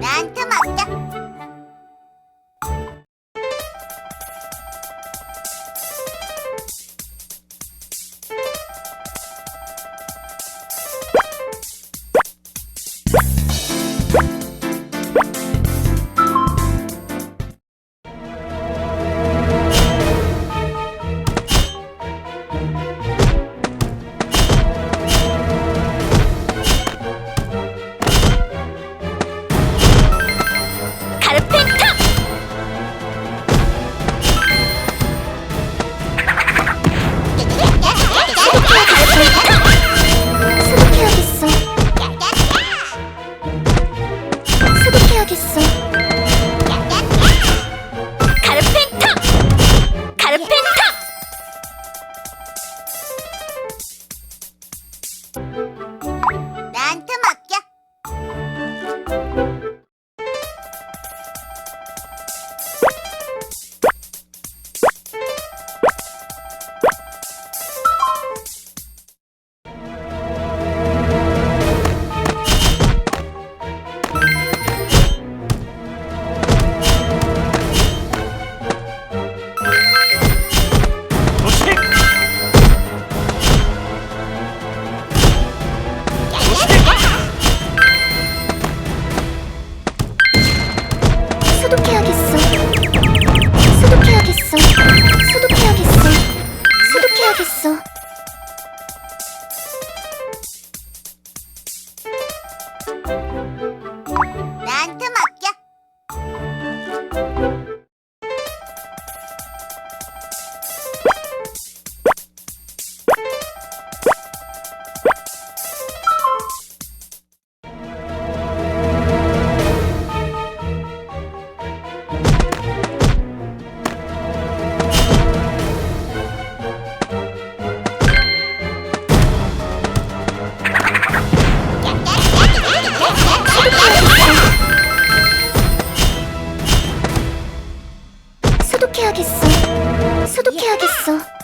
나한테 맡겨. 카 수독 수독해야겠어. 수독해야겠어. 수독해야겠어. 수독해야겠어.